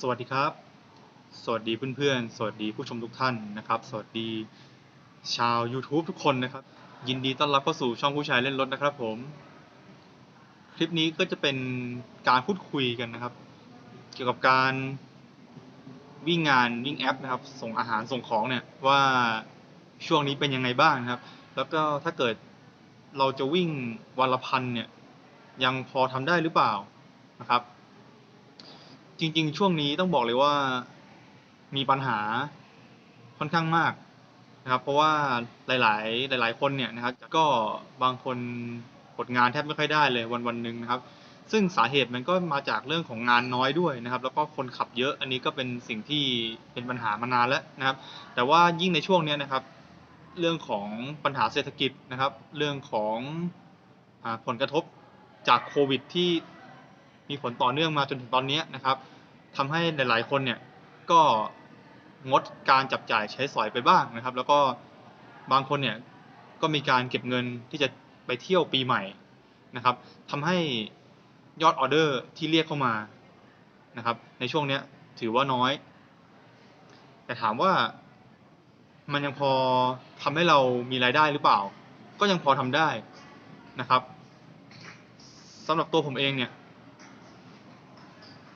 สวัสดีครับ สวัสดีเพื่อนๆ สวัสดีผู้ชมทุกท่านนะครับ สวัสดีชาว YouTube ทุกคนนะครับ ยินดีต้อนรับเข้าสู่ช่องผู้ชายเล่นรถนะครับผม คลิปนี้ก็จะเป็นการพูดคุยกันนะครับ เกี่ยวกับการวิ่งงานวิ่งแอปนะครับ ส่งอาหารส่งของเนี่ยว่าช่วงนี้เป็นยังไงบ้างนะครับ แล้วก็ถ้าเกิดเราจะวิ่งวันละพันเนี่ยยังพอทำได้หรือเปล่านะครับ จริง ๆ ช่วงนี้ต้องบอกเลยว่ามีปัญหาค่อนข้างมากนะครับ เพราะว่าหลาย ๆ หลาย ๆ คนเนี่ยนะครับ ก็บางคนกดงานแทบไม่ค่อยได้เลยวันวันหนึ่งนะครับ ซึ่งสาเหตุมันก็มาจากเรื่องของงานน้อยด้วยนะครับ แล้วก็คนขับเยอะอันนี้ก็เป็นสิ่งที่เป็นปัญหามานานแล้วนะครับ แต่ว่ายิ่งในช่วงนี้นะครับ เรื่องของปัญหาเศรษฐกิจนะครับ เรื่องของอผลกระทบจากโควิดที่ มีผลต่อเนื่องมาจนถึงตอนนี้นะครับทำให้หลาย ๆ คนเนี่ยก็งดการจับจ่ายใช้สอยไปบ้างนะครับ แล้วก็บางคนเนี่ยก็มีการเก็บเงินที่จะไปเที่ยวปีใหม่นะครับทำให้ยอดออเดอร์ที่เรียกเข้ามานะครับ ในช่วงนี้ถือว่าน้อย แต่ถามว่ามันยังพอทำให้เรามีรายได้หรือเปล่า ก็ยังพอทำได้นะครับสำหรับตัวผมเองเนี่ย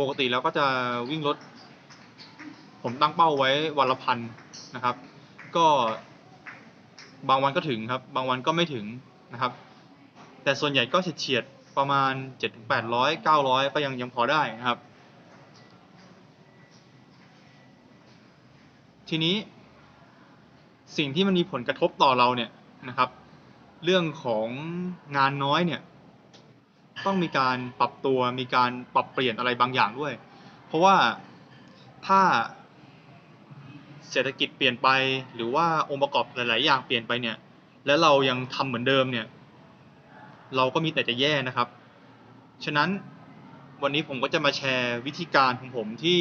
ปกติแล้วก็จะวิ่งรถ ผมตั้งเป้าไว้วันละพันนะครับ ก็บางวันก็ถึงครับ บางวันก็ไม่ถึงนะครับ แต่ส่วนใหญ่ก็เฉียดๆประมาณเจ็ดถึงแปดร้อยเก้าร้อยก็ยังยังพอได้นะครับ ทีนี้สิ่งที่มันมีผลกระทบต่อเราเนี่ยนะครับ เรื่องของงานน้อยเนี่ย ต้องมีการปรับตัวมีการปรับเปลี่ยนอะไรบางอย่างด้วย เพราะว่าถ้าเศรษฐกิจเปลี่ยนไปหรือว่าองค์ประกอบหลาย ๆ อย่างเปลี่ยนไปเนี่ย แล้วเรายังทำเหมือนเดิมเนี่ย เราก็มีแต่จะแย่นะครับ ฉะนั้นวันนี้ผมก็จะมาแชร์วิธีการของผมที่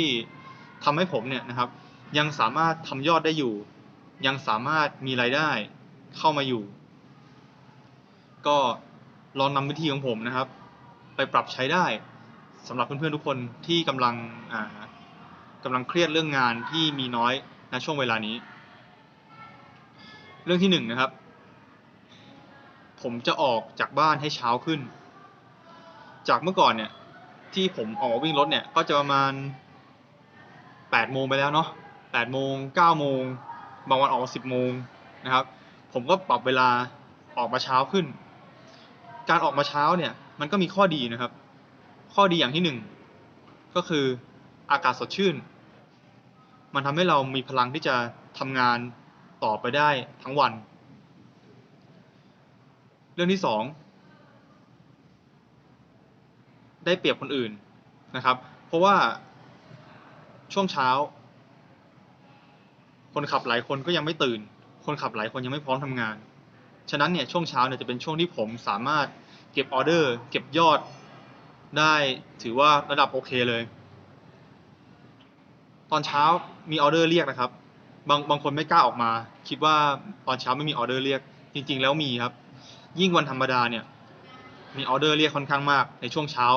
ทำให้ผมเนี่ยนะครับ ยังสามารถทำยอดได้อยู่ ยังสามารถมีรายได้เข้ามาอยู่ ก็ลองนำวิธีของผมนะครับ ไปปรับใช้ได้สำหรับเพื่อนๆทุกคนที่กำลังอ่ากำลังเครียดเรื่องงานที่มีน้อยณช่วงเวลานี้ เรื่องที่หนึ่งนะครับ ผมจะออกจากบ้านให้เช้าขึ้น จากเมื่อก่อนเนี่ยที่ผมออกวิ่งรถเนี่ยก็จะประมาณแปดโมงไปแล้วเนาะแปดโมงเก้าโมงบางวันออกมาสิบโมงนะครับ ผมก็ปรับเวลาออกมาเช้าขึ้น การออกมาเช้าเนี่ย มันก็มีข้อดีนะครับ ข้อดีอย่างที่หนึ่งก็คืออากาศสดชื่น มันทำให้เรามีพลังที่จะทำงานต่อไปได้ทั้งวัน เรื่องที่สองได้เปรียบคนอื่นนะครับ เพราะว่าช่วงเช้า คนขับหลายคนก็ยังไม่ตื่น คนขับหลายคนยังไม่พร้อมทำงาน ฉะนั้นเนี่ยช่วงเช้าเนี่ยจะเป็นช่วงที่ผมสามารถ เก็บออเดอร์ เก็บยอดได้ถือว่าระดับโอเคเลย ตอนเช้ามีออเดอร์เรียกนะครับ บางบางคนไม่กล้าออกมา คิดว่าตอนเช้าไม่มีออเดอร์เรียก จริง ๆ แล้วมีครับ ยิ่งวันธรรมดาเนี่ย มีออเดอร์เรียกค่อนข้างมากในช่วงเช้า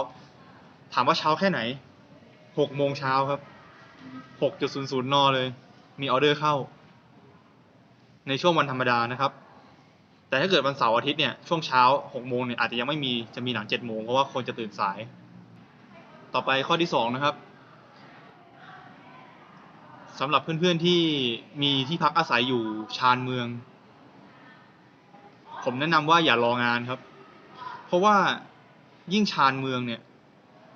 ถามว่าเช้าแค่ไหนหกโมงเช้าครับหกจุดศูนย์ศูนย์นเลย มีออเดอร์เข้า ในช่วงวันธรรมดานะครับ แต่ถ้าเกิดวันเสาร์อาทิตย์เนี่ยช่วงเช้าหกโมงเนี่ยอาจจะยังไม่มีจะมีหลังเจ็ดโมงเพราะว่าคนจะตื่นสาย ต่อไปข้อที่สองนะครับสำหรับเพื่อนๆที่มีที่พักอาศัยอยู่ชานเมือง ผมแนะนำว่าอย่ารองานครับ เพราะว่ายิ่งชานเมืองเนี่ย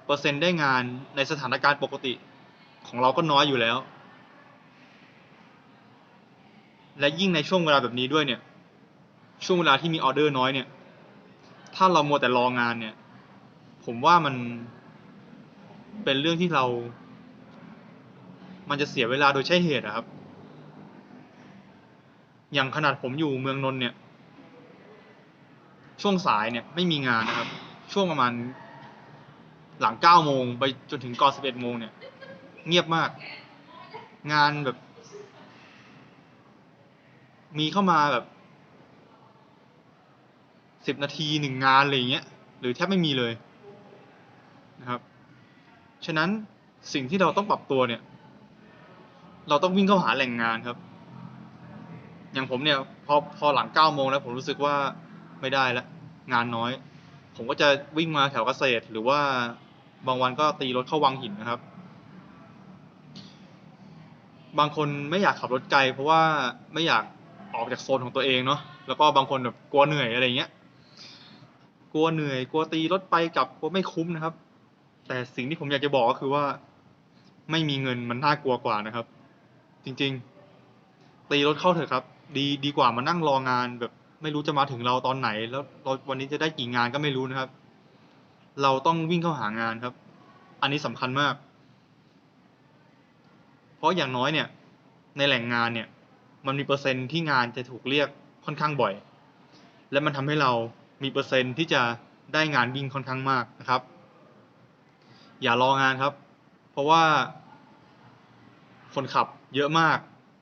เปอร์เซ็นต์ได้งานในสถานการณ์ปกติของเราก็น้อยอยู่แล้ว และยิ่งในช่วงเวลาแบบนี้ด้วยเนี่ย ช่วงเวลาที่มีออเดอร์น้อยเนี่ย ถ้าเรามัวแต่รองานเนี่ย ผมว่ามันเป็นเรื่องที่เรา มันจะเสียเวลาโดยใช่เหตุอะครับ อย่างขนาดผมอยู่เมืองนนท์เนี่ย ช่วงสายเนี่ยไม่มีงานนะครับ ช่วงประมาณหลังเก้าโมงไปจนถึงก่อนสิบเอ็ดโมงเนี่ย เงียบมาก งานแบบ มีเข้ามาแบบ สิบนาทีหนึ่งงานอะไรอย่างเงี้ยหรือแทบไม่มีเลยนะครับ ฉะนั้นสิ่งที่เราต้องปรับตัวเนี่ย เราต้องวิ่งเข้าหาแหล่งงานครับ อย่างผมเนี่ยพอพอหลังเก้าโมงแล้วผมรู้สึกว่าไม่ได้แล้วงานน้อย ผมก็จะวิ่งมาแถวเกษตร หรือว่าบางวันก็ตีรถเข้าวังหินนะครับ บางคนไม่อยากขับรถไกล เพราะว่าไม่อยากออกจากโซนของตัวเองเนาะแล้วก็บางคนแบบกลัวเหนื่อยอะไรเงี้ย กลัวเหนื่อย กลัวตีรถไปกลับกลัวไม่คุ้มนะครับ แต่สิ่งที่ผมอยากจะบอกก็คือว่า ไม่มีเงินมันน่ากลัวกว่านะครับ จริง ๆ ตีรถเข้าเถอะครับ ดีดีกว่ามานั่งรองานแบบไม่รู้จะมาถึงเราตอนไหน แล้วเราวันนี้จะได้กี่งานก็ไม่รู้นะครับ เราต้องวิ่งเข้าหางานครับ อันนี้สำคัญมาก เพราะอย่างน้อยเนี่ย ในแหล่งงานเนี่ย มันมีเปอร์เซ็นต์ที่งานจะถูกเรียกค่อนข้างบ่อย และมันทำให้เรา มีเปอร์เซ็นต์ที่จะได้งานวิ่งค่อนข้างมากนะครับ อย่ารองานครับ เพราะว่า คนขับเยอะมาก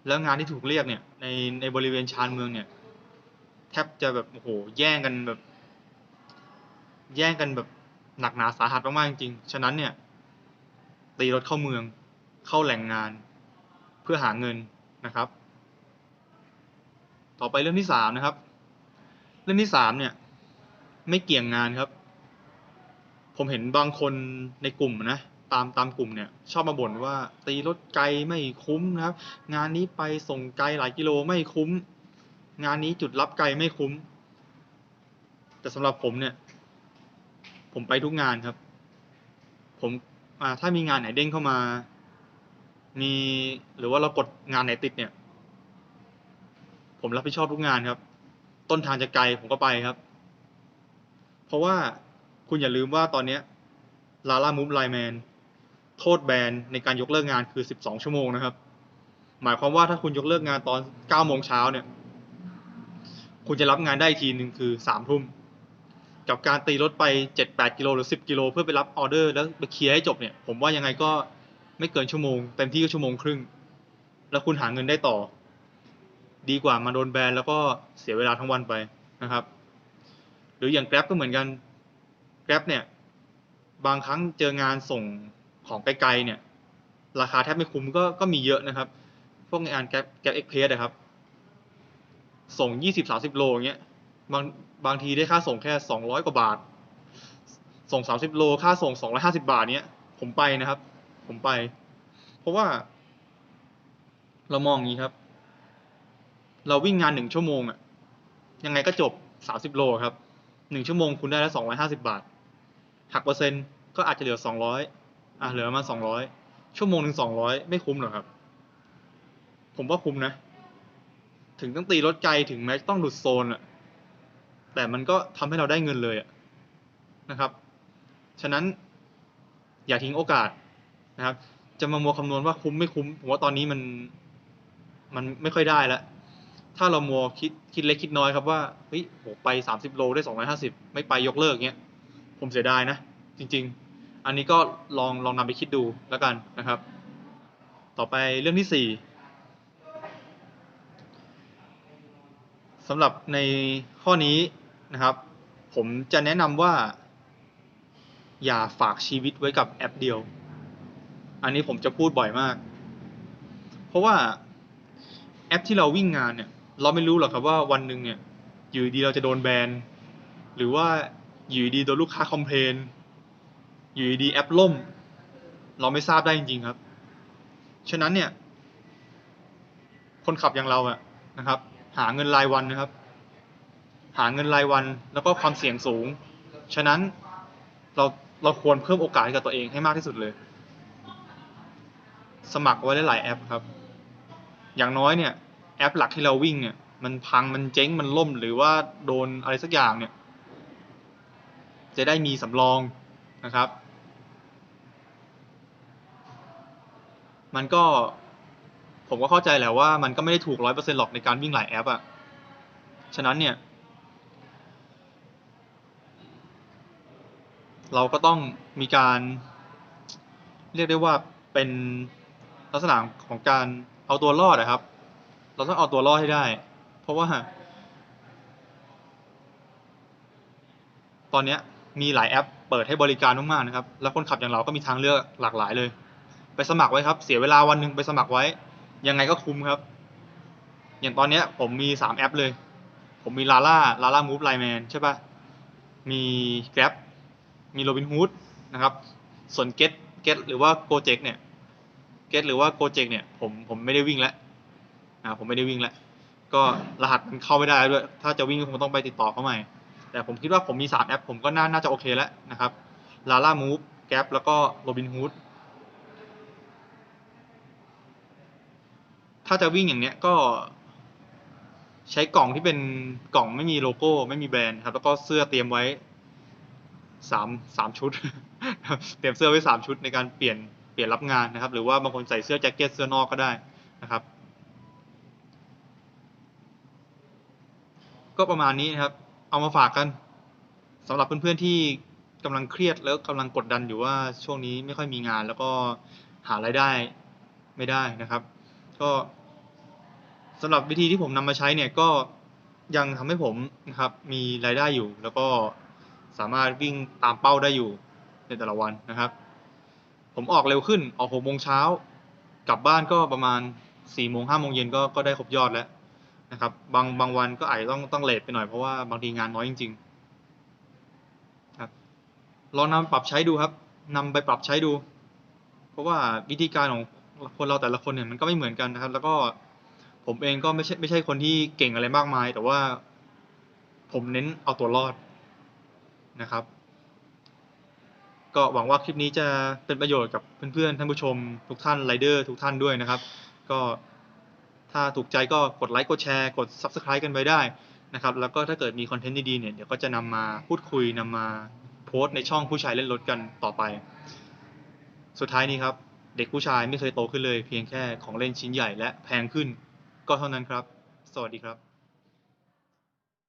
แล้วงานที่ถูกเรียกเนี่ยในในบริเวณชานเมืองเนี่ย แทบจะแบบโอ้โหแย่งกันแบบ แย่งกันแบบหนักหนาสาหัสมากๆจริงๆฉะนั้นเนี่ยตีรถเข้าเมืองเข้าแหล่งงานเพื่อหาเงินนะครับ ต่อไปเรื่องที่สามนะครับ เรื่องที่สามเนี่ย ไม่เกี่ยงงานครับ ผมเห็นบางคนในกลุ่มนะตามตามกลุ่มเนี่ย ชอบมาบ่นว่า ตีรถไกลไม่คุ้มนะครับ งานนี้ไปส่งไกลหลายกิโลไม่คุ้ม งานนี้จุดรับไกลไม่คุ้ม แต่สำหรับผมเนี่ย ผมไปทุกงานครับ ผมถ้ามีงานไหนเด้งเข้ามา มีหรือว่าเรากดงานไหนติดเนี่ย ผมรับผิดชอบทุกงานครับ ต้นทางจะไกลผมก็ไปครับ เพราะว่าคุณอย่าลืมว่าตอนเนี้ยลาล่ามูฟไลแมนโทษแบนในการยกเลิกงานคือ 12 ชั่วโมงนะครับ หมายความว่าถ้าคุณยกเลิกงานตอน 9 โมงเช้าเนี่ย คุณจะรับงานได้อีกทีหนึ่งคือ 3 ทุ่ม กับการตีรถไป 7-8 กิโลหรือ 10 กิโลเพื่อไปรับออเดอร์แล้วไปเคลียร์ให้จบเนี่ย ผมว่ายังไงก็ไม่เกินชั่วโมงเต็มที่ก็ชั่วโมงครึ่ง แล้วคุณหาเงินได้ต่อ ดีกว่ามาโดนแบนแล้วก็เสียเวลาทั้งวันไปนะครับ หรืออย่าง Grab ก็เหมือนกัน Grab เนี่ย บางครั้งเจองานส่งของไกลๆเนี่ย ราคาแทบไม่คุ้มก็ก็มีเยอะนะครับ พวกงาน Grab Grab Express นะครับ ส่ง 20-30 โลอย่างเงี้ยบางบางทีได้ค่าส่งแค่ 200 กว่าบาท ส่ง 30 โล ค่าส่ง 250 บาทเนี้ย ผมไปนะครับ ผมไป เพราะว่า เรามองอย่างนี้ครับ เราวิ่งงานหนึ่งชั่วโมงอะยังไงก็จบ 30 โลครับ หนึ่งชั่วโมงคุณได้แล้ว250บาท หักเปอร์เซ็นต์ก็อาจจะเหลือ200อะเหลือประมาณ200ชั่วโมงหนึ่ง200ไม่คุ้มหรอครับ ผมว่าคุ้มนะ ถึงต้องตีรถไกลถึงแม้จะต้องหลุดโซนอะแต่มันก็ทำให้เราได้เงินเลยอะนะครับ ฉะนั้นอย่าทิ้งโอกาสนะครับ จะมามัวคำนวณว่าคุ้มไม่คุ้ม ผมว่าตอนนี้มันมันไม่ค่อยได้แล้ว ถ้าเรามัวคิดคิดเล็กคิดน้อยครับว่าเฮ้ยโหไป 30 โลได้ 250 ไม่ไปยกเลิกเงี้ยผมเสียดายนะ จริง ๆ อันนี้ก็ลองลองนำไปคิดดูแล้วกันนะครับ ต่อไปเรื่องที่สี่สำหรับในข้อนี้นะครับ ผมจะแนะนำว่า อย่าฝากชีวิตไว้กับแอปเดียว อันนี้ผมจะพูดบ่อยมาก เพราะว่าแอปที่เราวิ่งงานเนี่ย เราไม่รู้หรอกครับว่าวันหนึ่งเนี่ยอยู่ดีเราจะโดนแบนหรือว่าอยู่ดีโดนลูกค้าคอมเพลนอยู่ดีแอปล่ม เราไม่ทราบได้จริง ๆครับ ฉะนั้นเนี่ย คนขับอย่างเราอะนะครับ หาเงินรายวันนะครับ หาเงินรายวันแล้วก็ความเสี่ยงสูง ฉะนั้นเราเราควรเพิ่มโอกาสกับตัวเองให้มากที่สุดเลย สมัครไว้ได้หลายแอปครับ อย่างน้อยเนี่ย แอปหลักที่เราวิ่งเนี่ยมันพังมันเจ๊งมันล่มหรือว่าโดนอะไรสักอย่างเนี่ย จะได้มีสำรองนะครับ มันก็ผมก็เข้าใจแหละว่ามันก็ไม่ได้ถูกร้อยเปอร์เซ็นต์หรอกในการวิ่งหลายแอปอะ่ะฉะนั้นเนี่ย เราก็ต้องมีการ เรียกได้ว่าเป็นลักษณะของการเอาตัวรอดนะครับ เราต้องเอาตัวรอดให้ได้ เพราะว่า ตอนนี้มีหลายแอปเปิดให้บริการมากๆนะครับ แล้วคนขับอย่างเราก็มีทางเลือกหลากหลายเลย ไปสมัครไว้ครับ เสียเวลาวันหนึ่งไปสมัครไว้ ยังไงก็คุ้มครับ อย่างตอนนี้ผมมีสามแอปเลย ผมมีลาล่าลาล่ามูฟไลแมนใช่ปะมี Grab มีโรบินฮูดนะครับ ส่วน Get Get หรือว่า Gojek เนี่ย Get หรือว่า Gojek เนี่ยผมผมไม่ได้วิ่งแล้ว อ่าผมไม่ได้วิ่งแล้วก็รหัสมันเข้าไม่ได้ด้วย ถ้าจะวิ่งก็คงต้องไปติดต่อเขาใหม่ แต่ผมคิดว่าผมมีสามแอป ผมก็น่าน่าจะโอเคแล้วนะครับลาล่ามูฟแก p แล้วก็โรบินฮูดถ้าจะวิ่งอย่างเนี้ยก็ใช้กล่องที่เป็นกล่องไม่มีโลโก้ไม่มีแบรนด์ครับ แล้วก็เสื้อเตรียมไว้สามสามชุด เตรียมเสื้อไว้สามชุดในการเปลี่ยนเปลี่ยนรับงานนะครับ หรือว่าบางคนใส่เสื้อแจ็คเก็ตเสื้อนอกก็ได้นะครับ ก็ประมาณนี้นะครับ เอามาฝากกันสำหรับเพื่อนๆที่กำลังเครียดแล้วกำลังกดดันอยู่ว่าช่วงนี้ไม่ค่อยมีงาน แล้วก็หารายได้ไม่ได้นะครับ ก็สำหรับวิธีที่ผมนำมาใช้เนี่ยก็ยังทำให้ผมนะครับมีรายได้อยู่ แล้วก็สามารถวิ่งตามเป้าได้อยู่ในแต่ละวันนะครับ ผมออกเร็วขึ้นออกหกโมงเช้ากลับบ้านก็ประมาณสี่โมงห้าโมงเย็นก็ก็ได้ครบยอดแล้ว นะครับบางบางวันก็อาจจะต้องต้องเลทไปหน่อยเพราะว่าบางทีงานน้อยจริงๆครับลองนำปรับใช้ดูครับนำไปปรับใช้ดู เพราะว่าวิธีการของคนเราแต่ละคนเนี่ยมันก็ไม่เหมือนกันนะครับ แล้วก็ผมเองก็ไม่ใช่ไม่ใช่คนที่เก่งอะไรมากมาย แต่ว่าผมเน้นเอาตัวรอดนะครับ ก็หวังว่าคลิปนี้จะเป็นประโยชน์กับเพื่อนๆท่านผู้ชมทุกท่านไรเดอร์ทุกท่านด้วยนะครับ ก็ ถ้าถูกใจก็กดไลค์กดแชร์กด Subscribe กันไปได้นะครับแล้วก็ถ้าเกิดมีคอนเทนต์ดีๆเนี่ยเดี๋ยวก็จะนำมาพูดคุยนำมาโพสต์ในช่องผู้ชายเล่นรถกันต่อไป สุดท้ายนี้ครับ เด็กผู้ชายไม่เคยโตขึ้นเลย เพียงแค่ของเล่นชิ้นใหญ่และแพงขึ้น ก็เท่านั้นครับ สวัสดีครับ